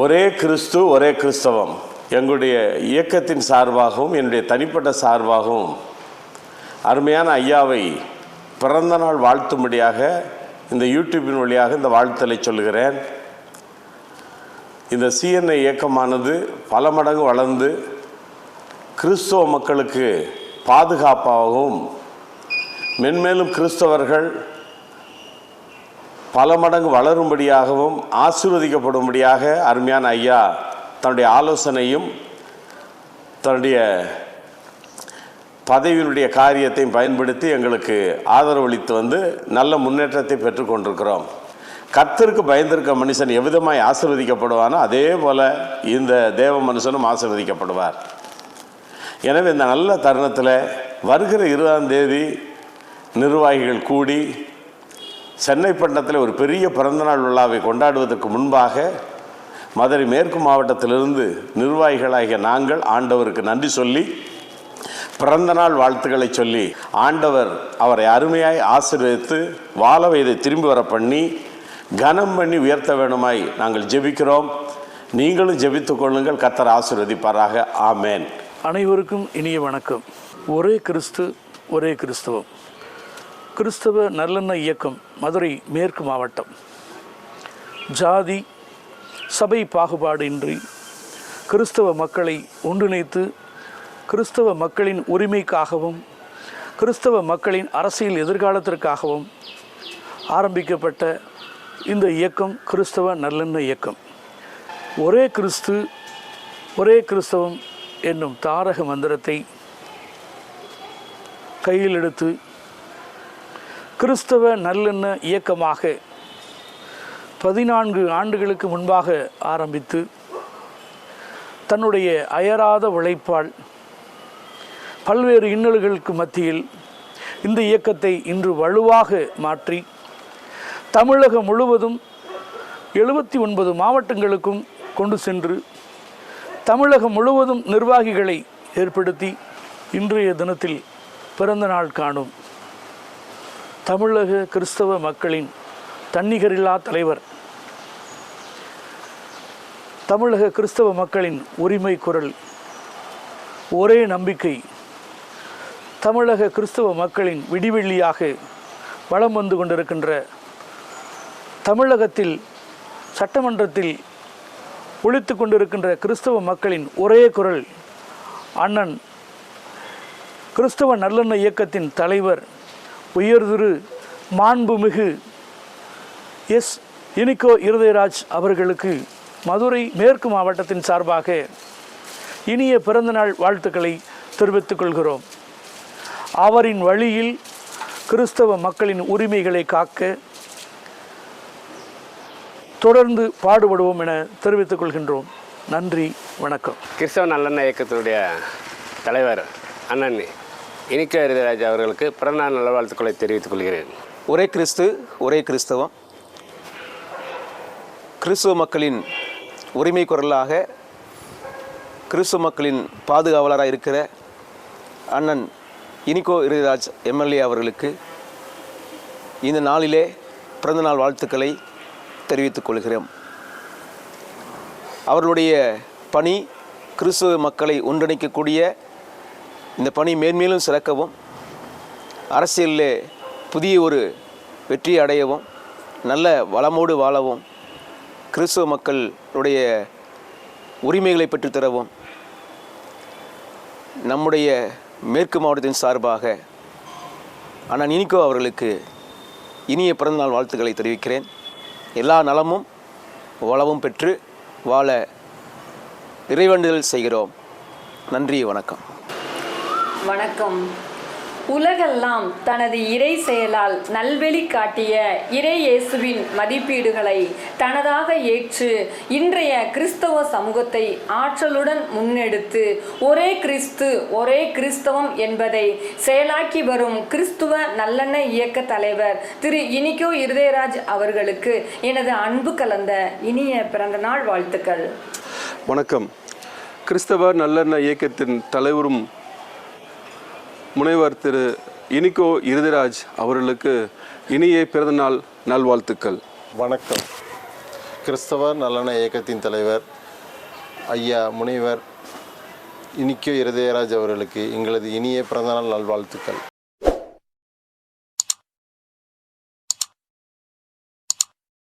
ஒரே கிறிஸ்து ஒரே கிறிஸ்தவம். எங்களுடைய இயக்கத்தின் சார்பாகவும் என்னுடைய தனிப்பட்ட சார்பாகவும் அருமையான ஐயாவை பிறந்த நாள் வாழ்த்தும்படியாக இந்த யூடியூப்பின் வழியாக இந்த வாழ்த்தலை சொல்கிறேன் இந்த சிஎன்ஐ இயக்கமானது பல மடங்கு வளர்ந்து கிறிஸ்தவ மக்களுக்கு பாதுகாப்பாகவும் மென்மேலும் கிறிஸ்தவர்கள் பல மடங்கு வளரும்படியாகவும் ஆசீர்வதிக்கப்படும்படியாக அருமையான ஐயா தன்னுடைய ஆலோசனையும் தன்னுடைய பதவியினுடைய காரியத்தையும் பயன்படுத்தி எங்களுக்கு ஆதரவளித்து வந்து நல்ல முன்னேற்றத்தை பெற்றுக்கொண்டிருக்கிறோம் கத்திற்கு பயந்திருக்க மனுஷன் எவ்விதமாய் ஆசீர்வதிக்கப்படுவானோ அதே போல் இந்த தேவ மனுஷனும் ஆசீர்வதிக்கப்படுவார். எனவே இந்த நல்ல தருணத்தில் வருகிற இருபதாம் தேதி நிர்வாகிகள் கூடி சென்னை பட்டணத்தில் ஒரு பெரிய பிறந்தநாள் விழாவை கொண்டாடுவதற்கு முன்பாக மதுரை மேற்கு மாவட்டத்திலிருந்து நிர்வாகிகளாகிய நாங்கள் ஆண்டவருக்கு நன்றி சொல்லி பிறந்தநாள் வாழ்த்துக்களை சொல்லி ஆண்டவர் அவரை அருமையாய் ஆசீர்வதித்து வாழ வயதை திரும்பி வர பண்ணி கனம் பண்ணி உயர்த்த வேணுமாய் நாங்கள் ஜெபிக்கிறோம். நீங்களும் ஜெபித்துக் கொள்ளுங்கள். கத்தர் ஆசீர்வதிப்பாராக. ஆமேன். அனைவருக்கும் இனிய வணக்கம். ஒரே கிறிஸ்து ஒரே கிறிஸ்துவம். கிறிஸ்தவ நல்லெண்ண இயக்கம் மதுரை மேற்கு மாவட்டம். ஜாதி சபை பாகுபாடு இன்றி கிறிஸ்தவ மக்களை ஒன்றிணைத்து கிறிஸ்தவ மக்களின் உரிமைக்காகவும் கிறிஸ்தவ மக்களின் அரசியல் எதிர்காலத்திற்காகவும் ஆரம்பிக்கப்பட்ட இந்த இயக்கம் கிறிஸ்தவ நல்லெண்ண இயக்கம். ஒரே கிறிஸ்து ஒரே கிறிஸ்தவம் என்னும் தாரக மந்திரத்தை கையில் எடுத்து கிறிஸ்தவ நல்லெண்ண இயக்கமாக பதினான்கு ஆண்டுகளுக்கு முன்பாக ஆரம்பித்து தன்னுடைய அயராத உழைப்பால் பல்வேறு இன்னல்களுக்கு மத்தியில் இந்த இயக்கத்தை இன்று வலுவாக மாற்றி தமிழகம் முழுவதும் எழுபத்தி ஒன்பது மாவட்டங்களுக்கும் கொண்டு சென்று தமிழகம் முழுவதும் நிர்வாகிகளை ஏற்படுத்தி இன்றைய தினத்தில் பிறந்த நாள் காணும். தமிழக கிறிஸ்தவ மக்களின் தன்னிகரில்லா தலைவர் தமிழக கிறிஸ்தவ மக்களின் உரிமை குரல் ஒரே நம்பிக்கை தமிழக கிறிஸ்தவ மக்களின் விடிவெள்ளியாக வலம் வந்து கொண்டிருக்கின்ற தமிழகத்தில் சட்டமன்றத்தில் ஒழித்து கொண்டிருக்கின்ற கிறிஸ்தவ மக்களின் ஒரே குரல் அண்ணன் கிறிஸ்தவ நல்லெண்ண இயக்கத்தின் தலைவர் உயர்திரு மாண்புமிகு எஸ் இனிகோ இருதயராஜ் அவர்களுக்கு மதுரை மேற்கு மாவட்டத்தின் சார்பாக இனிய பிறந்தநாள் வாழ்த்துக்களை தெரிவித்துக் கொள்கிறோம். அவரின் வழியில் கிறிஸ்தவ மக்களின் உரிமைகளை காக்க தொடர்ந்து பாடுபடுவோம் என தெரிவித்துக் கொள்கின்றோம். நன்றி வணக்கம். கிறிஸ்தவ நல்லெண்ண இயக்கத்தினுடைய தலைவர் அண்ணன் இனிக்க ஹரிதராஜ் அவர்களுக்கு பிறநாள் நல்வாழ்த்துக்களை தெரிவித்துக் கொள்கிறேன். ஒரே கிறிஸ்து ஒரே கிறிஸ்தவம். கிறிஸ்துவ மக்களின் உரிமை குரலாக கிறிஸ்துவ மக்களின் பாதுகாவலராக இருக்கிற அண்ணன் இனிகோ இருராஜ் எம்எல்ஏ அவர்களுக்கு இந்த நாளிலே பிறந்தநாள் வாழ்த்துக்களை தெரிவித்துக் கொள்கிறோம். அவர்களுடைய பணி கிறிஸ்துவ மக்களை ஒன்றிணைக்கக்கூடிய இந்த பணி மேன்மேலும் சிறக்கவும் அரசியலில் புதிய ஒரு வெற்றி அடையவும் நல்ல வளமோடு வாழவும் கிறிஸ்துவ மக்களுடைய உரிமைகளை பெற்றுத்தரவும் நம்முடைய மேற்கு மாவட்டத்தின் சார்பாக அண்ணன் இனிகோ அவர்களுக்கு இனிய பிறந்தநாள் வாழ்த்துக்களை தெரிவிக்கிறேன். எல்லா நலமும் வளமும் பெற்று வாழ இறைவேண்டுதல் செய்கிறோம். நன்றி வணக்கம். வணக்கம். உலகெல்லாம் தனது இறை செயலால் நல்வெளி காட்டிய இறை இயேசுவின் மதிப்பீடுகளை தனதாக ஏற்று இன்றைய கிறிஸ்தவ சமூகத்தை ஆற்றலுடன் முன்னெடுத்து ஒரே கிறிஸ்து ஒரே கிறிஸ்தவம் என்பதை செயலாக்கி வரும் கிறிஸ்துவ நல்லெண்ண இயக்க தலைவர் திரு இனிக்கோ இருதயராஜ் அவர்களுக்கு எனது அன்பு கலந்த இனிய பிறந்தநாள் வாழ்த்துக்கள். வணக்கம். கிறிஸ்தவ நல்லெண்ண இயக்கத்தின் தலைவரும் முனைவர் திரு இனிகோ இருதிராஜ் அவர்களுக்கு இனிய பிறந்தநாள் நல்வாழ்த்துக்கள். வணக்கம். கிறிஸ்தவ நலன இயக்கத்தின் தலைவர் ஐயா முனைவர் இனிக்கோ இருதயராஜ் அவர்களுக்கு எங்களது இனிய பிறந்தநாள் நல்வாழ்த்துக்கள்.